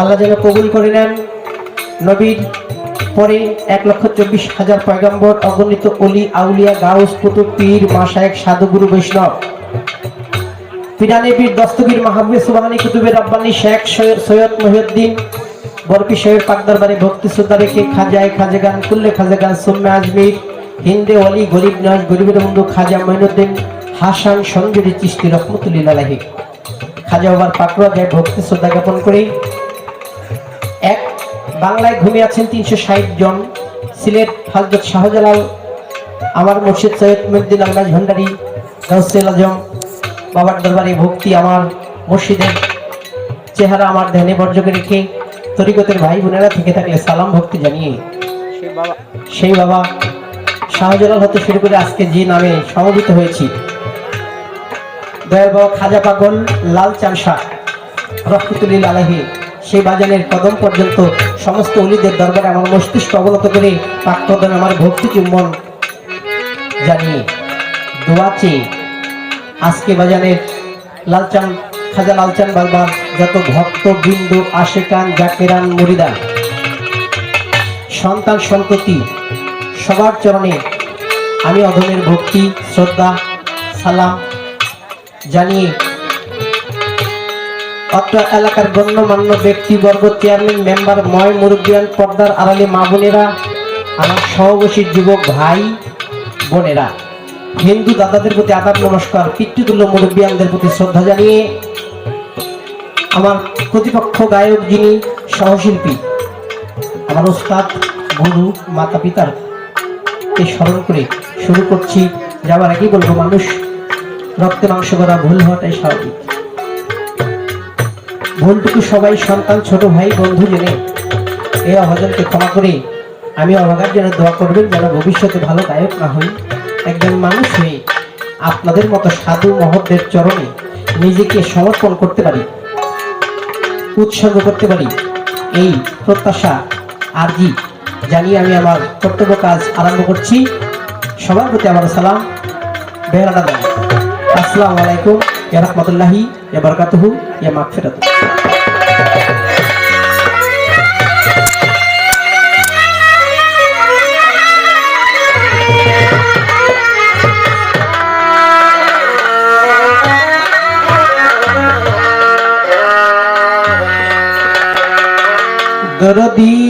আল্লাহ যেন কবুল করে নেন। নবীর পরে এক লক্ষ চব্বিশ হাজার পয়গম্বর অগণিত অলি, আউলিয়া, গাউস, কুতুব, পীর মাসায়েক সাধুগুরু, বৈষ্ণব। পিরানি পীর, দস্তগীর, মাহবুবে, সুবাহানি কুতুবের রব্বানি, শেখ, সৈয়দ- সৈয়দ মহিউদ্দিন, বরপি শহীদ পাক দরবারে ভক্তি রেখে খাজায় খাজেগান, কুল্লে খাজেগান, সুম্মে আজমির, হিন্দে অলি গরিব নয় গরিবের বন্ধু খাজা মঈনুদ্দিন হাসান, সঞ্জুরি চিস্তি রহমতুল্লিল্লাহ খাজা বাবার পাকড়া যায়, ভক্তি শ্রদ্ধা জ্ঞাপন করে। এক বাংলায় ঘুমিয়ে আছেন তিনশো ষাট জন। সিলেট হজরত শাহজালাল আমার মুর্শিদ সৈয়দ মুদ্দিন আলমাজ ভান্ডারি গৌসেল আজম বাবার দরবারে ভক্তি আমার মুর্শিদের চেহারা আমার ধ্যানে বর্জকে রেখে তরিকতের ভাই বোনেরা থেকে থাকলে সালাম ভক্তি জানিয়ে। সেই বাবা। শাহজালাল হতে শুরু করে আজকে যে নামে সমবেত হয়েছি। দয়াল বাবা খাজা পাগল লাল চানসা রহমতুল্লিল আলহী সেই বাজানের কদম পর্যন্ত সমস্ত অলিদের দরবারে আমার মস্তিষ্ক অবনত করে পাক কদমে আমার ভক্তি চুম্বন জানিয়ে দোয়া চেয়ে আজকে বাজানের লালচান, খাজা লালচান বারবার যত ভক্ত, বিন্দু, আশেকান, জাকেরান মুরিদান সন্তান সন্ততি, সবার চরণে আমি অধমের ভক্তি, শ্রদ্ধা, সালাম জানিয়ে অত্র এলাকার গণ্যমান্য ব্যক্তিবর্গ চেয়ারম্যান মেম্বার ময় মুরব্বিয়ান পর্দার আড়ালে মা বোনেরা, আমার সহবসী যুবক ভাই বোনেরা। হিন্দু দাদাদের প্রতি আদাব নমস্কার, পিতৃতুল্য মুরব্বিয়ানদের প্রতি শ্রদ্ধা জানিয়ে আমার প্রতিপক্ষ গায়ক যিনি, সহশিল্পী, আমার ওস্তাদ, গুরু মাতা পিতার কে স্মরণ করে শুরু করছি। যাওয়ার আগেই বলব, মানুষ রক্তে মাংস করা ভুল হওয়াটাই স্বাভাবিক। ভুলটুকু সবাই, সন্তান, ছোট ভাই, বন্ধু জেনে এই অভাজনকে ক্ষমা করে আমি অভাগার যেন দোয়া করবেন যেন ভবিষ্যতে ভালো গায়ক না হই। একজন মানুষ হয়ে আপনাদের মতো সাধু মহৎদের চরণে নিজেকে সমর্পণ করতে পারি, উৎসর্গ করতে পারি, এই প্রত্যাশা আরজি জানিয়ে আমি আমার কর্তব্য কাজ আরম্ভ করছি। সবার প্রতি আমার সালাম বেহরানা দেন। আসসালামু আলাইকুম। ya rahmatullahi ya barakatuhu ya maghfiratuh. Gerdi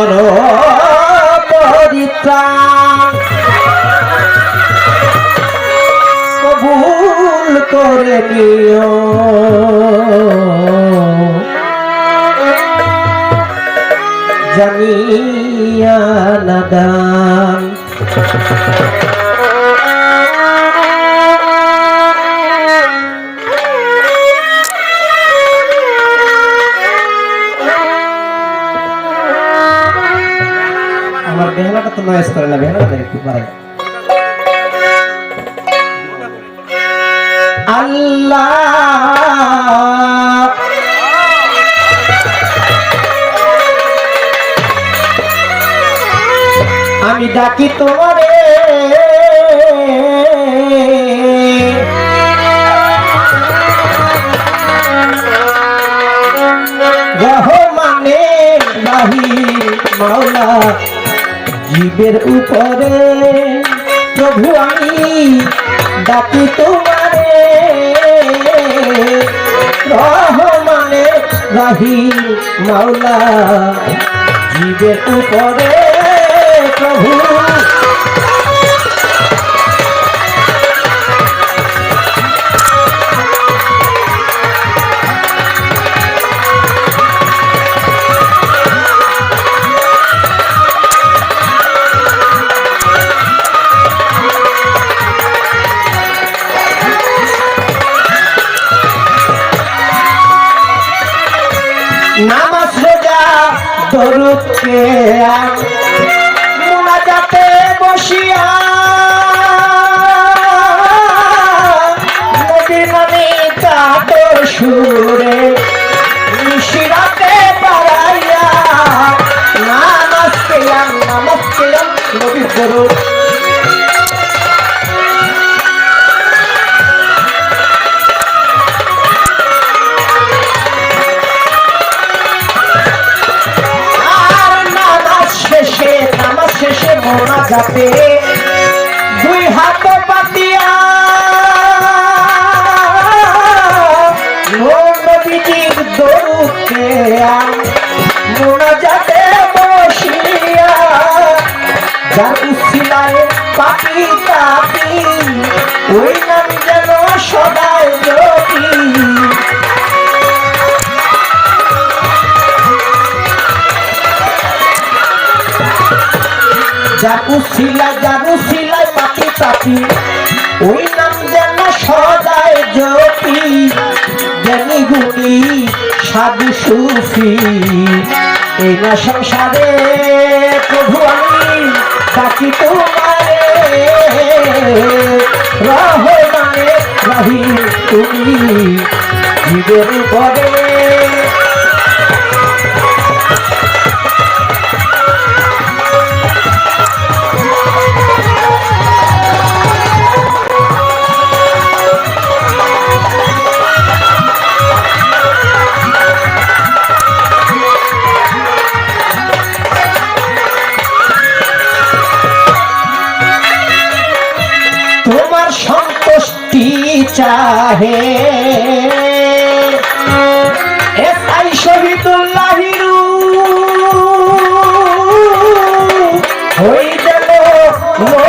মন পরিত্রা কবুল করে নিও। জানিয়া নাদান আল্লাহ। আমি ডাকি তোমারে। রহমানে রাহি মাওলা জীবের উপরে প্রভু আমি ডাকি তোমারে রহমানে রাহি মাওলা। জীবের উপরে প্রভু কেয়াম মোনাজাতে বসিয়া নদী নামে কাতর সুরে যাবে দুই হাত পাতিয়া। নবীজির দরুদকে মোনা যাতে বসিয়া যার উসিলায় পাপি তাপি ওই নাম যেন সদাই জানু শিলায় পাতি পাতি ওই নাম যেন সদায় জ্যোতি জ্ঞানী গুণী সাধু সুফি। এই না সংসারে প্রভু আমি ডাকি তোমারে রহমানে রহি তুমি জীবের পরে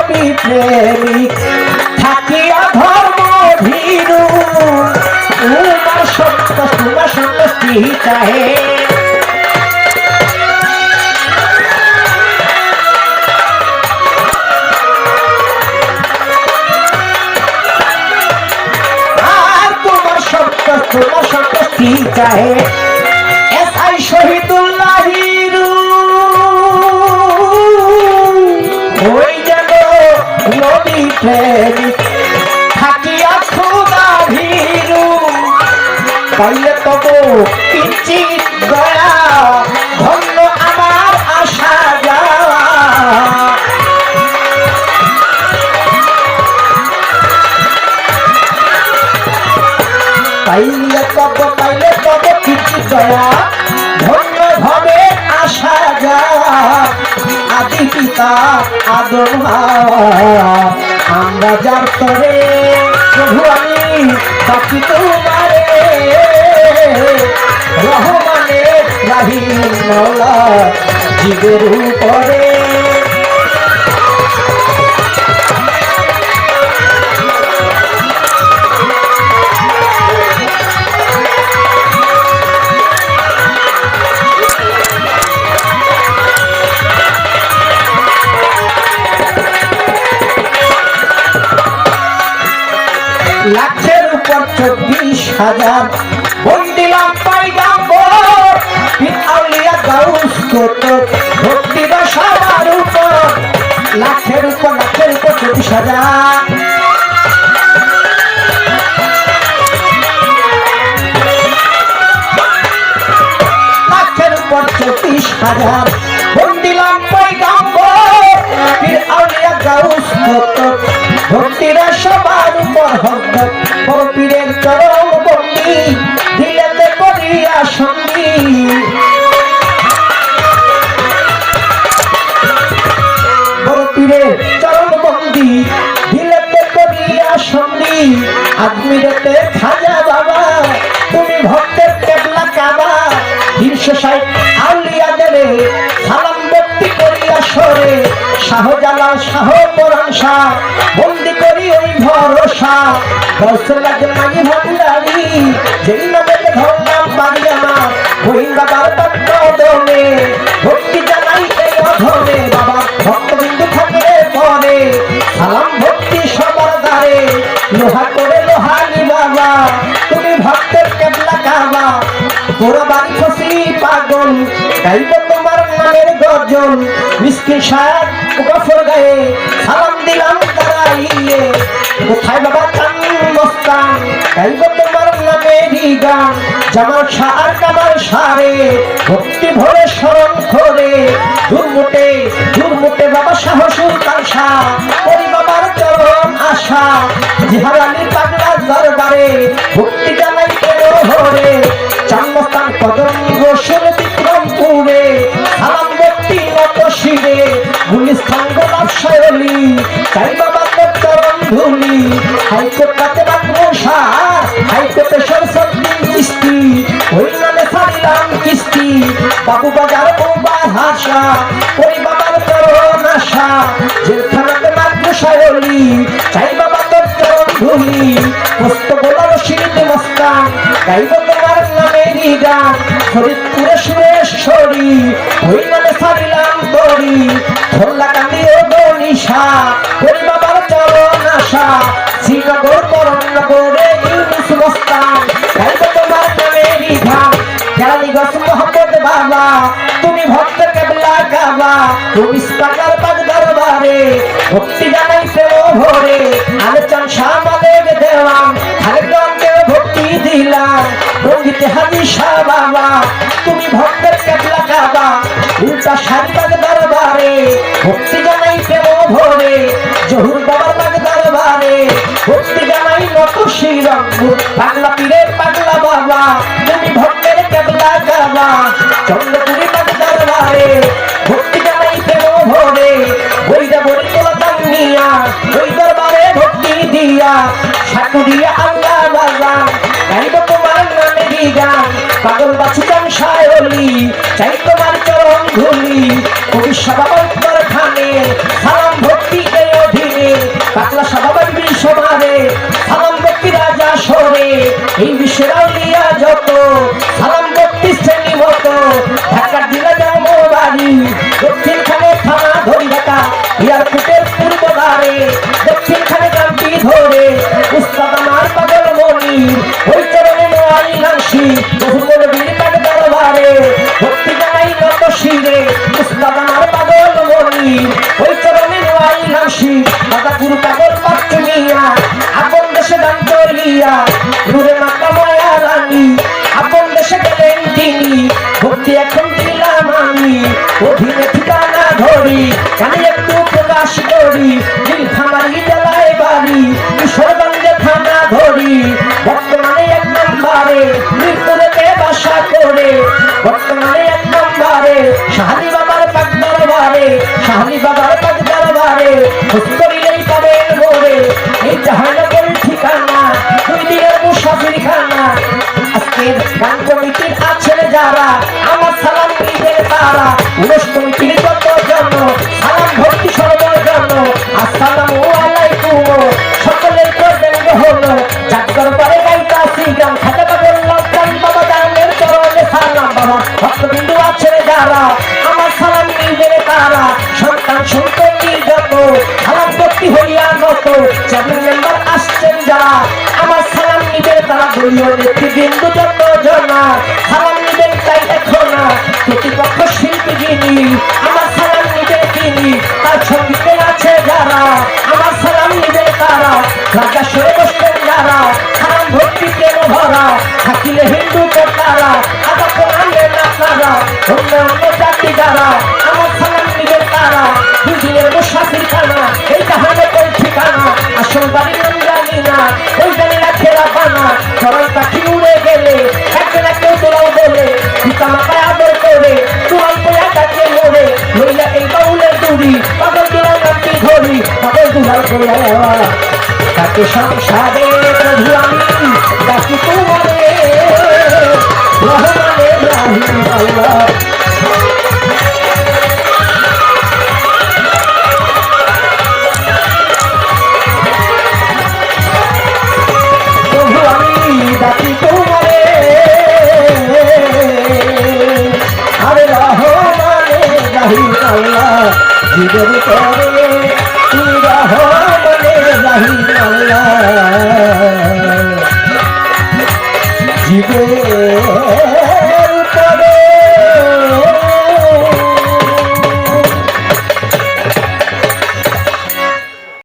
নবী প্রেমিক। থাকিয়া ধর্ম ভীরু তোমার সন্ত তোমার সন্তুষ্টি চাহে তোমার সত্য সত্য চাহে? প্রেমিক থাকিয়া খুদা ভীরু। পাইলে তব কিঞ্চিত দয়া, ধন্য আমার আশা যাওয়া। পাইলে তব পাইলে তব কিছু দয়া, ধন্য ভাবে আসা যাওয়া। আদি পিতা হাওয়া আমরা যার তরে প্রভু আমি বাকি তোমারে। রহমানে রাহিম মৌলা জীবের উপরে চব্বিশ হাজার। বন্দিলাম পাইগাম্বর আউলিয়া গাউস কত ভক্তি বা সবার উপর। লাখের উপর লাখের উপর চব্বিশ হাজার। লাখের উপর চব্বিশ হাজার। বন্দিলাম পাইগাম্বর আউলিয়া গাউস কত ভক্তিরা সবার উপর হক বড় পীরের চরম বন্দি, দিলেতে করিয়া বড় পীরের চরম বন্দি, দিলেতে করিয়া সঙ্গী। আদমিরেতে খাজা বাবা, তুমি ভক্তের কেবলা কাবা। তিনশো ষাট শাহজালাল শাহ পরাণ শাহ, বন্দি করি ওই ভরসা। দর্শন লাগে মাঝি ভান্ডারি যেই নামে ধরলাম বাড়ি আমার মহিলা বারবার কদমে ভক্তি জানাই এই অধমে বাবা ভক্তবিন্দু থাকলে পরে, সালাম ভক্তি সবার দ্বারে, লোহা করে লোহানি বাবা তুমি ভক্তের কেবলা কাবা, তোরা বাড়ি খুশি পাগল গাইব নামের গর্জন মিসকিন সার গফর গায়ে সালাম দিলাম তারাইয়ে। কোথায় বাবা চান মস্তান? গাইব তোমার নামেরই গান জামাল শাহ আর সারে ভক্তি ভরে স্মরণ করে দুর্মুটে বাবু বাজার বৌবা হাসা ওই বাবার চরণ আশা। জেলখানাতে শৈলী চাই বাবা তোর চরণ ধুলি। মস্ত গোলার শিল্প মস্তা, গাইব তোমার নামে গান ফরিদপুরে সুরেশ্বরী ওই তুমি পাকার পাক দরবারে, ভক্তি জানাইতে ও ভরে। আমি চান সামালের দেওয়াম খালেগঞ্জে ভক্তি দিলাম রঙ্গিতে হাজি শাহ বাবা, তুমি ভক্তের কেবলা গাবা উল্টা সারিবাগ দরবারে, ভক্তি জানাইতে ও ভরে। জহুর বাবার বাগ দরবারে, ভক্তি জানাই নত শ্রীরঙ্গ। পাগলা পীরের পাগলা বাবা, তুমি ভক্তের কেবলা গাবা চন্দ্রপুরি বাগ দরবারে সাকুরিয়া আল্লাহ বাবা। গাইব তোমার নামে গান পাগল চাই তোমার চরণ ধুলি। কবি সভাবন্তর খানে কমিটির যত জন? সালাম ভক্তি সর্বর জন্য আসসালামু আলাইকুম। সকলের করবেন হলো চাকর পরে গাইতাছি গান খাতে পাবেন লজ্জান বাবা জানের চরণে সালাম বাবা। ভক্তবিন্দু আছে যারা, আমার সালাম নিবে তারা। সন্তান সন্ততি যত সালাম ভক্তি হইয়া নত চেয়ারম্যান মেম্বার আসছেন যারা, আমার সালাম নিবে তারা। দলীয় নেতৃবৃন্দ যত জনা, সালাম নিবেন তাই যিনি আমার সালাম নিবে তিনি তার সঙ্গীতে আছে যারা, আমার সালাম নিবে তারা। রাজা সরে বসবেন যারা, সালাম ভক্তি কেন ভরা? থাকিলে হিন্দু তারা আদা কোরআন জাতি যারা